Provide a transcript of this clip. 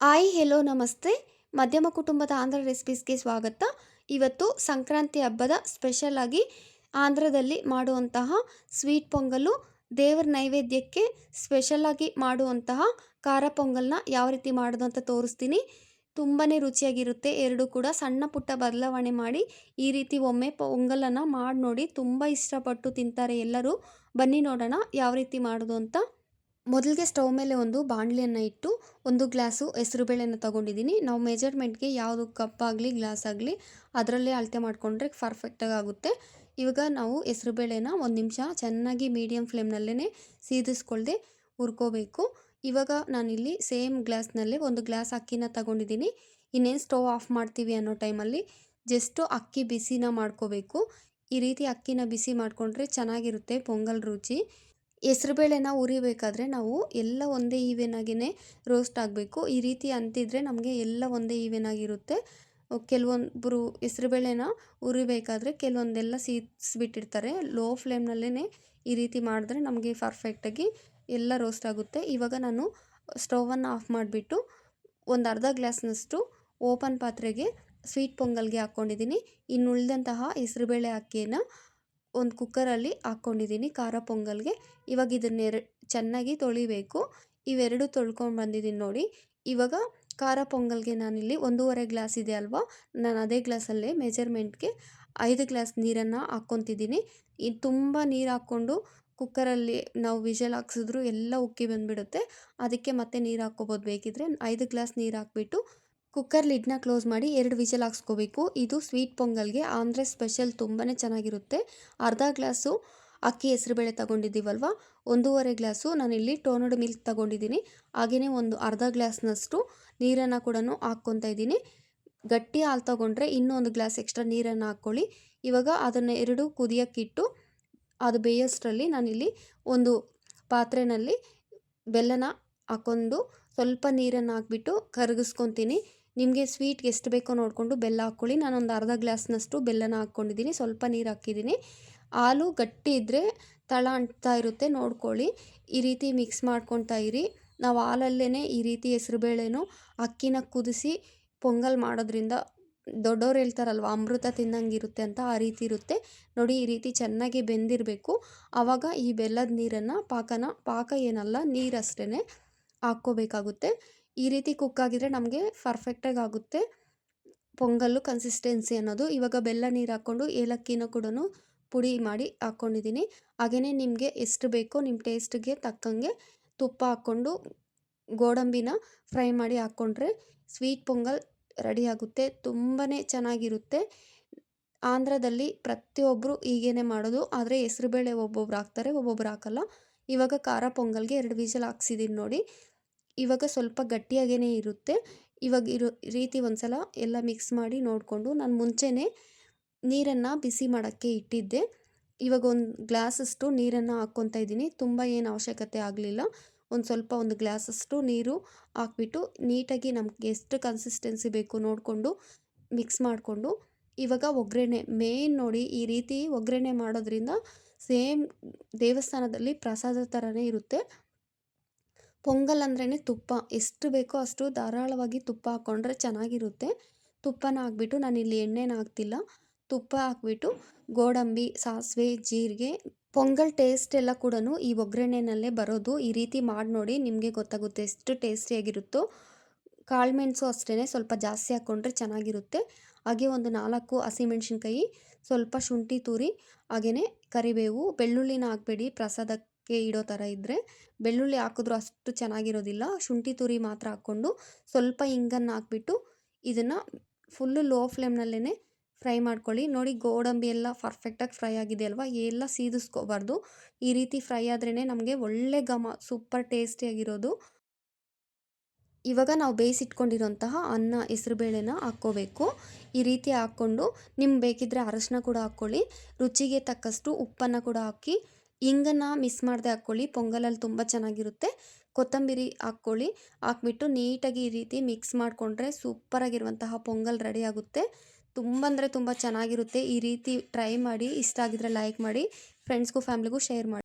Hi hello ನಮಸ್ತೆ. ಮಧ್ಯಮ ಕುಟುಂಬದ ಆಂಧ್ರ ರೆಸಿಪೀಸ್ಗೆ ಸ್ವಾಗತ. ಇವತ್ತು ಸಂಕ್ರಾಂತಿ ಹಬ್ಬದ ಸ್ಪೆಷಲ್ ಆಗಿ ಆಂಧ್ರದಲ್ಲಿ ಮಾಡುವಂತಹ ಸ್ವೀಟ್ ಪೊಂಗಲು, ದೇವರ ನೈವೇದ್ಯಕ್ಕೆ ಸ್ಪೆಷಲ್ ಆಗಿ ಮಾಡುವಂತಹ ಖಾರ ಪೊಂಗಲ್ನ ಯಾವ ರೀತಿ ಮಾಡೋದು ಅಂತ ತೋರಿಸ್ತೀನಿ. ತುಂಬಾ ರುಚಿಯಾಗಿರುತ್ತೆ. ಎರಡೂ ಕೂಡ ಸಣ್ಣ ಪುಟ್ಟ ಬದಲಾವಣೆ ಮಾಡಿ ಈ ರೀತಿ ಒಮ್ಮೆ ಪೊಂಗಲನ್ನು ಮಾಡಿ ನೋಡಿ ತುಂಬ ಇಷ್ಟಪಟ್ಟು ತಿಂತಾರೆ ಎಲ್ಲರೂ. ಬನ್ನಿ ನೋಡೋಣ ಯಾವ ರೀತಿ ಮಾಡೋದು ಅಂತ. ಮೊದಲಿಗೆ ಸ್ಟವ್ ಮೇಲೆ ಒಂದು ಬಾಣಲಿಯನ್ನು ಇಟ್ಟು ಒಂದು ಗ್ಲಾಸು ಹೆಸರುಬೇಳೆನ ತೊಗೊಂಡಿದ್ದೀನಿ. ನಾವು ಮೆಜರ್ಮೆಂಟ್ಗೆ ಯಾವುದು ಕಪ್ ಆಗಲಿ, ಗ್ಲಾಸ್ ಆಗಲಿ ಅದರಲ್ಲೇ ಅಳತೆ ಮಾಡಿಕೊಂಡ್ರೆ ಪರ್ಫೆಕ್ಟಾಗಿ ಆಗುತ್ತೆ. ಇವಾಗ ನಾವು ಹೆಸರುಬೇಳೆನ ಒಂದು ನಿಮಿಷ ಚೆನ್ನಾಗಿ ಮೀಡಿಯಮ್ ಫ್ಲೇಮ್ನಲ್ಲೇ ಸೀದಿಸ್ಕೊಳ್ದೆ ಹುರ್ಕೋಬೇಕು. ಇವಾಗ ನಾನಿಲ್ಲಿ ಸೇಮ್ ಗ್ಲಾಸ್ನಲ್ಲೇ ಒಂದು ಗ್ಲಾಸ್ ಅಕ್ಕಿನ ತಗೊಂಡಿದ್ದೀನಿ. ಇನ್ನೇನು ಸ್ಟವ್ ಆಫ್ ಮಾಡ್ತೀವಿ ಅನ್ನೋ ಟೈಮಲ್ಲಿ ಜಸ್ಟು ಅಕ್ಕಿ ಬಿಸಿನ ಮಾಡ್ಕೋಬೇಕು. ಈ ರೀತಿ ಅಕ್ಕಿನ ಬಿಸಿ ಮಾಡಿಕೊಂಡ್ರೆ ಚೆನ್ನಾಗಿರುತ್ತೆ, ಪೊಂಗಲ್ ರುಚಿ. ಹೆಸ್ರುಬೇಳೆನ ಉರಿಬೇಕಾದ್ರೆ ನಾವು ಎಲ್ಲ ಒಂದೇ ಈವೆನಾಗಿಯೇ ರೋಸ್ಟ್ ಆಗಬೇಕು. ಈ ರೀತಿ ಅಂತಿದ್ರೆ ನಮಗೆ ಎಲ್ಲ ಒಂದೇ ಈವೆನಾಗಿರುತ್ತೆ. ಕೆಲವೊಬ್ಬರು ಹೆಸ್ರುಬೇಳೆನ ಉರಿಬೇಕಾದ್ರೆ ಕೆಲವೊಂದೆಲ್ಲ ಸೀಸ್ಬಿಟ್ಟಿರ್ತಾರೆ. ಲೋ ಫ್ಲೇಮ್ನಲ್ಲೇ ಈ ರೀತಿ ಮಾಡಿದ್ರೆ ನಮಗೆ ಪರ್ಫೆಕ್ಟಾಗಿ ಎಲ್ಲ ರೋಸ್ಟ್ ಆಗುತ್ತೆ. ಇವಾಗ ನಾನು ಸ್ಟೌವನ್ನು ಆಫ್ ಮಾಡಿಬಿಟ್ಟು ಒಂದು ಅರ್ಧ ಗ್ಲಾಸ್ನಷ್ಟು ಓಪನ್ ಪಾತ್ರೆಗೆ ಸ್ವೀಟ್ ಪೊಂಗಲ್ಗೆ ಹಾಕ್ಕೊಂಡಿದ್ದೀನಿ ಇನ್ನು ಉಳಿದಂತಹ ಹೆಸ್ರುಬೇಳೆ ಅಕ್ಕಿಯನ್ನು ಒಂದು ಕುಕ್ಕರಲ್ಲಿ ಹಾಕ್ಕೊಂಡಿದ್ದೀನಿ ಖಾರ ಪೊಂಗಲ್ಗೆ. ಇವಾಗ ಇದನ್ನೆರ ಚೆನ್ನಾಗಿ ತೊಳಿಬೇಕು. ಇವೆರಡು ತೊಳ್ಕೊಂಡು ಬಂದಿದ್ದೀನಿ ನೋಡಿ. ಇವಾಗ ಖಾರ ಪೊಂಗಲ್ಗೆ ನಾನಿಲ್ಲಿ ಒಂದೂವರೆ ಗ್ಲಾಸ್ ಇದೆ ಅಲ್ವಾ? ನಾನು ಅದೇ ಗ್ಲಾಸಲ್ಲೇ ಮೆಜರ್ಮೆಂಟ್ಗೆ ಐದು ಗ್ಲಾಸ್ ನೀರನ್ನು ಹಾಕ್ಕೊತಿದ್ದೀನಿ ಇದು ತುಂಬ ನೀರು ಹಾಕ್ಕೊಂಡು ಕುಕ್ಕರಲ್ಲಿ ನಾವು ವಿಷಲ್ ಹಾಕ್ಸಿದ್ರು ಎಲ್ಲ ಉಕ್ಕಿ ಬಂದುಬಿಡುತ್ತೆ. ಅದಕ್ಕೆ ಮತ್ತೆ ನೀರು ಹಾಕ್ಕೋಬೋದು ಬೇಕಿದ್ರೆ. ಐದು ಗ್ಲಾಸ್ ನೀರು ಹಾಕ್ಬಿಟ್ಟು ಕುಕ್ಕರ್ ಲಿಡ್ನ ಕ್ಲೋಸ್ ಮಾಡಿ ಎರಡು ವಿಷಲ್ ಹಾಕ್ಸ್ಕೋಬೇಕು. ಇದು ಸ್ವೀಟ್ ಪೊಂಗಲ್ಗೆ ಆಂಧ್ರ ಸ್ಪೆಷಲ್ ತುಂಬಾ ಚೆನ್ನಾಗಿರುತ್ತೆ. ಅರ್ಧ ಗ್ಲಾಸು ಅಕ್ಕಿ ಹೆಸರುಬೇಳೆ ತಗೊಂಡಿದ್ದೀವಲ್ವ? ಒಂದೂವರೆ ಗ್ಲಾಸು ನಾನಿಲ್ಲಿ ಟೋನಡ್ ಮಿಲ್ಕ್ ತಗೊಂಡಿದ್ದೀನಿ. ಹಾಗೆಯೇ ಒಂದು ಅರ್ಧ ಗ್ಲಾಸ್ನಷ್ಟು ನೀರನ್ನು ಕೂಡ ಹಾಕ್ಕೊತಾ ಇದ್ದೀನಿ. ಗಟ್ಟಿ ಹಾಲು ತಗೊಂಡ್ರೆ ಇನ್ನೊಂದು ಗ್ಲಾಸ್ ಎಕ್ಸ್ಟ್ರಾ ನೀರನ್ನು ಹಾಕ್ಕೊಳ್ಳಿ. ಇವಾಗ ಅದನ್ನು ಎರಡು ಕುದಿಯೋಕ್ಕಿಟ್ಟು ಅದು ಬೇಯೋಷ್ಟರಲ್ಲಿ ನಾನಿಲ್ಲಿ ಒಂದು ಪಾತ್ರೆಯಲ್ಲಿ ಬೆಲ್ಲನ ಹಾಕ್ಕೊಂಡು ಸ್ವಲ್ಪ ನೀರನ್ನು ಹಾಕ್ಬಿಟ್ಟು ಕರಗಿಸ್ಕೊತೀನಿ. ನಿಮಗೆ ಸ್ವೀಟ್ಗೆ ಎಷ್ಟು ಬೇಕೋ ನೋಡಿಕೊಂಡು ಬೆಲ್ಲ ಹಾಕ್ಕೊಳ್ಳಿ. ನಾನೊಂದು ಅರ್ಧ ಗ್ಲಾಸ್ನಷ್ಟು ಬೆಲ್ಲನ ಹಾಕ್ಕೊಂಡಿದ್ದೀನಿ. ಸ್ವಲ್ಪ ನೀರು ಹಾಕಿದ್ದೀನಿ. ಹಾಲು ಗಟ್ಟಿ ಇದ್ದರೆ ತಳ ಅಂಟ್ತಾ ಇರುತ್ತೆ. ನೋಡ್ಕೊಳ್ಳಿ. ಈ ರೀತಿ ಮಿಕ್ಸ್ ಮಾಡ್ಕೊತಾ ಇರಿ. ನಾವು ಹಾಲಲ್ಲೇ ಈ ರೀತಿ ಹೆಸರುಬೇಳೆನೂ ಅಕ್ಕಿನ ಕುದಿಸಿ ಪೊಂಗಲ್ ಮಾಡೋದ್ರಿಂದ ದೊಡ್ಡವ್ರು ಹೇಳ್ತಾರಲ್ವ, ಅಮೃತ ತಿನ್ನಂಗಿರುತ್ತೆ ಅಂತ ಆ ರೀತಿ ಇರುತ್ತೆ. ನೋಡಿ, ಈ ರೀತಿ ಚೆನ್ನಾಗಿ ಬೆಂದಿರಬೇಕು. ಆವಾಗ ಈ ಬೆಲ್ಲದ ನೀರನ್ನು ಪಾಕನ, ಪಾಕ ಏನಲ್ಲ ನೀರಷ್ಟೇ ಹಾಕ್ಕೋಬೇಕಾಗುತ್ತೆ. ಈ ರೀತಿ ಕುಕ್ ಆಗಿದ್ರೆ ನಮಗೆ ಪರ್ಫೆಕ್ಟಾಗಿ ಆಗುತ್ತೆ. ಪೊಂಗಲ್ಲು ಕನ್ಸಿಸ್ಟೆನ್ಸಿ ಅನ್ನೋದು. ಇವಾಗ ಬೆಲ್ಲ ನೀರು ಹಾಕ್ಕೊಂಡು ಏಲಕ್ಕಿನ ಕೂಡ ಪುಡಿ ಮಾಡಿ ಹಾಕ್ಕೊಂಡಿದ್ದೀನಿ ಹಾಗೆಯೇ ನಿಮಗೆ ಎಷ್ಟು ಬೇಕೋ ನಿಮ್ಮ ಟೇಸ್ಟ್ಗೆ ತಕ್ಕಂಗೆ ತುಪ್ಪ ಹಾಕ್ಕೊಂಡು ಗೋಡಂಬಿನ ಫ್ರೈ ಮಾಡಿ ಹಾಕ್ಕೊಂಡ್ರೆ ಸ್ವೀಟ್ ಪೊಂಗಲ್ ರೆಡಿ ಆಗುತ್ತೆ. ತುಂಬಾ ಚೆನ್ನಾಗಿರುತ್ತೆ. ಆಂಧ್ರದಲ್ಲಿ ಪ್ರತಿಯೊಬ್ಬರು ಹೀಗೇ ಮಾಡೋದು. ಆದರೆ ಹೆಸ್ರುಬೇಳೆ ಒಬ್ಬೊಬ್ರು ಹಾಕ್ತಾರೆ, ಒಬ್ಬೊಬ್ರು ಹಾಕಲ್ಲ. ಇವಾಗ ಖಾರ ಪೊಂಗಲ್ಗೆ ಎರಡು ವಿಜಲ್ ಹಾಕ್ಸಿದ್ದೀನಿ ನೋಡಿ. ಇವಾಗ ಸ್ವಲ್ಪ ಗಟ್ಟಿಯಾಗೇ ಇರುತ್ತೆ. ಇವಾಗ ಇರೋ ರೀತಿ ಒಂದು ಸಲ ಎಲ್ಲ ಮಿಕ್ಸ್ ಮಾಡಿ ನೋಡಿಕೊಂಡು ನಾನು ಮುಂಚೆನೇ ನೀರನ್ನು ಬಿಸಿ ಮಾಡೋಕ್ಕೆ ಇಟ್ಟಿದ್ದೆ. ಇವಾಗ ಒಂದು ಗ್ಲಾಸಷ್ಟು ನೀರನ್ನು ಹಾಕ್ಕೊತಾ ಇದ್ದೀನಿ. ತುಂಬ ಏನು ಅವಶ್ಯಕತೆ ಆಗಲಿಲ್ಲ. ಒಂದು ಸ್ವಲ್ಪ ಒಂದು ಗ್ಲಾಸಷ್ಟು ನೀರು ಹಾಕ್ಬಿಟ್ಟು ನೀಟಾಗಿ ನಮಗೆ ಎಷ್ಟು ಕನ್ಸಿಸ್ಟೆನ್ಸಿ ಬೇಕು ನೋಡಿಕೊಂಡು ಮಿಕ್ಸ್ ಮಾಡಿಕೊಂಡು ಇವಾಗ ಒಗ್ಗರಣೆ ಮೇನ್ ನೋಡಿ ಈ ರೀತಿ ಒಗ್ಗರಣೆ ಮಾಡೋದ್ರಿಂದ ಸೇಮ್ ದೇವಸ್ಥಾನದಲ್ಲಿ ಪ್ರಸಾದ ಥರನೇ ಇರುತ್ತೆ. ಪೊಂಗಲ್ ಅಂದ್ರೇ ತುಪ್ಪ. ಎಷ್ಟು ಬೇಕೋ ಅಷ್ಟು ಧಾರಾಳವಾಗಿ ತುಪ್ಪ ಹಾಕ್ಕೊಂಡ್ರೆ ಚೆನ್ನಾಗಿರುತ್ತೆ. ತುಪ್ಪನ ಹಾಕ್ಬಿಟ್ಟು ನಾನಿಲ್ಲಿ ಎಣ್ಣೆನ ಹಾಕ್ತಿಲ್ಲ. ತುಪ್ಪ ಹಾಕ್ಬಿಟ್ಟು ಗೋಡಂಬಿ, ಸಾಸಿವೆ, ಜೀರಿಗೆ, ಪೊಂಗಲ್ ಟೇಸ್ಟ್ ಎಲ್ಲ ಕೂಡ ಈ ಒಗ್ಗರಣೆನಲ್ಲೇ ಬರೋದು. ಈ ರೀತಿ ಮಾಡಿ ನೋಡಿ ನಿಮಗೆ ಗೊತ್ತಾಗುತ್ತೆ ಎಷ್ಟು ಟೇಸ್ಟಿಯಾಗಿರುತ್ತೋ ಕಾಳುಮೆಣಸು ಅಷ್ಟೇ ಸ್ವಲ್ಪ ಜಾಸ್ತಿ ಹಾಕ್ಕೊಂಡ್ರೆ ಚೆನ್ನಾಗಿರುತ್ತೆ. ಹಾಗೆ ಒಂದು ನಾಲ್ಕು ಹಸಿಮೆಣ್ಸಿನ್ಕಾಯಿ ಸ್ವಲ್ಪ ಶುಂಠಿ, ತುರಿ ಹಾಗೆಯೇ ಕರಿಬೇವು, ಬೆಳ್ಳುಳ್ಳಿನ ಹಾಕ್ಬೇಡಿ ಪ್ರಸಾದಕ್ಕೆ. ಇಡೋ ಥರ ಇದ್ದರೆ ಬೆಳ್ಳುಳ್ಳಿ ಹಾಕಿದ್ರೂ ಅಷ್ಟು ಚೆನ್ನಾಗಿರೋದಿಲ್ಲ. ಶುಂಠಿ ತುರಿ ಮಾತ್ರ ಹಾಕ್ಕೊಂಡು ಸ್ವಲ್ಪ ಹಿಂಗನ್ನು ಹಾಕ್ಬಿಟ್ಟು ಇದನ್ನು ಫುಲ್ಲು ಲೋ ಫ್ಲೇಮ್ನಲ್ಲೇ ಫ್ರೈ ಮಾಡ್ಕೊಳ್ಳಿ. ನೋಡಿ ಗೋಡಂಬಿ ಎಲ್ಲ ಪರ್ಫೆಕ್ಟಾಗಿ ಫ್ರೈ ಆಗಿದೆ ಅಲ್ವಾ? ಎಲ್ಲ ಸೀದಿಸ್ಕೋಬಾರ್ದು. ಈ ರೀತಿ ಫ್ರೈ ಆದ್ರೇ ನಮಗೆ ಒಳ್ಳೆ ಘಮ ಸೂಪರ್ ಟೇಸ್ಟಿಯಾಗಿರೋದು ಇವಾಗ ನಾವು ಬೇಯಿಸಿಟ್ಕೊಂಡಿರೋಂತಹ ಅನ್ನ, ಹೆಸರುಬೇಳೆನ ಹಾಕ್ಕೋಬೇಕು. ಈ ರೀತಿ ಹಾಕ್ಕೊಂಡು ನಿಮ್ಗೆ ಬೇಕಿದ್ದರೆ ಅರಶಿನ ಕೂಡ ಹಾಕ್ಕೊಳ್ಳಿ. ರುಚಿಗೆ ತಕ್ಕಷ್ಟು ಉಪ್ಪನ್ನು ಕೂಡ ಹಾಕಿ ಹಿಂಗನ್ನು ಮಿಸ್ ಮಾಡದೆ ಹಾಕ್ಕೊಳ್ಳಿ, ಪೊಂಗಲಲ್ಲಿ ತುಂಬ ಚೆನ್ನಾಗಿರುತ್ತೆ. ಕೊತ್ತಂಬರಿ ಹಾಕ್ಕೊಳ್ಳಿ, ಹಾಕ್ಬಿಟ್ಟು ನೀಟಾಗಿ ಈ ರೀತಿ ಮಿಕ್ಸ್ ಮಾಡಿಕೊಂಡ್ರೆ ಸೂಪರಾಗಿರುವಂತಹ ಪೊಂಗಲ್ ರೆಡಿ ಆಗುತ್ತೆ. ತುಂಬ ಅಂದರೆ ತುಂಬ ಚೆನ್ನಾಗಿರುತ್ತೆ. ಈ ರೀತಿ ಟ್ರೈ ಮಾಡಿ, ಇಷ್ಟ ಆಗಿದ್ರೆ ಲೈಕ್ ಮಾಡಿ, ಫ್ರೆಂಡ್ಸ್ಗೂ ಫ್ಯಾಮ್ಲಿಗೂ ಶೇರ್ ಮಾಡಿ.